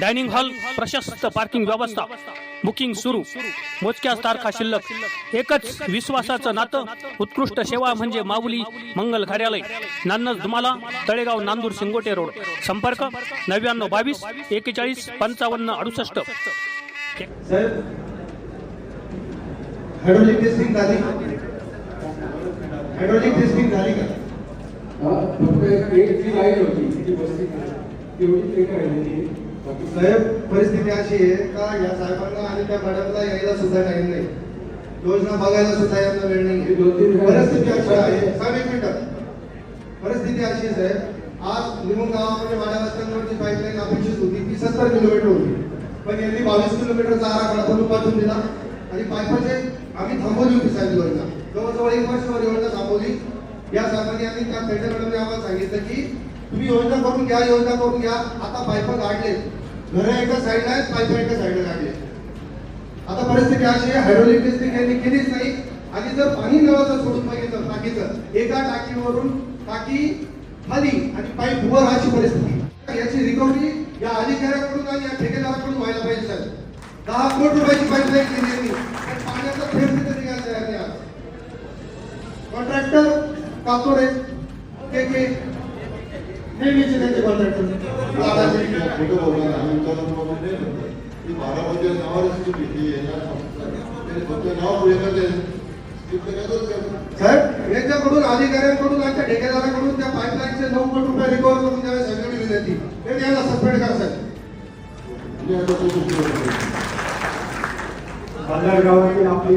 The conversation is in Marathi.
डायनिंग हॉल प्रशस्त पार्किंग व्यवस्था. बुकिंग सुरू. मोजक्याच तारखा शिल्लक. एकच विश्वासाचं नातं. उत्कृष्ट सेवा म्हणजे माऊली मंगल कार्यालय. नान्नज धुमाला तळेगाव नांदूर शिंगोटे रोड. संपर्क नव्याण्णव बावीस एकेचाळीस पंचावन्न अडुसष्ट. साहेब हायड्रोलिक टेस्टिंग झाली हायड्रोलिक टेस्टिंग झाली का? हा, फक्त एक जी लाइट होती ती बसली साहेब परिस्थिती अशी आहे का या साहेबांना आणि त्या मॅडमला यायला सुद्धा टाइम नाही. योजना बघायला सुद्धा यांना वेळ नाही. परिस्थिती अशी आहे. साहेब एक मिनिट. परिस्थिती अशी आहे साहेब. आज निमून गावामध्ये वाड्या रस्त्यांवरची पाईपलाईन अपेक्षित होती. ती सत्तर किलोमीटर होती. पण यांनी बावीस किलोमीटरचा आराखडा बनवून पाठवून दिला. आणि पाईपाचे आम्ही थांबवली होती साहेब योजना जवळजवळ एक वर्षभर योजना थांबवली. या साहेबांनी आणि त्या मॅडमने आम्हाला सांगितलं की तुम्ही योजना करून घ्या योजना करून घ्या. आता पाईप काढले घरं एका साईडला आहेत पाईप एका साईडला लागले आता परिस्थिती अशी आहे हायड्रोलिक यांनी केलीच नाही आणि जर पाणी नळाचं सोडून बघितलं टाकीचं एका टाकीवरून टाकी खाली आणि पाईप वर अशी परिस्थिती. याची रिकव्हरी या अधिकाऱ्याकडून आणि या ठेकेदाराकडून व्हायला पाहिजे साहेब. दहा कोटी रुपयाची पाईपलाईन केली यांनी. पाण्याचा थेंब तिथे निघायचा तयार कॉन्ट्रॅक्टर कातोरे के के नेहमीचे त्यांचे कॉन्ट्रॅक्टर ती बारामती नावावरच फक्त नाव पुढे करते. साहेब यांच्याकडून अधिकाऱ्यांकडून आमच्या त्या ठेकेदाराकडून त्या पाईपलाईनचे नऊ कोटी रुपये रिकव्हर करून द्यावे सगळी जाते ते त्याला सस्पेंड करा साहेब म्हणजे गावातील आपली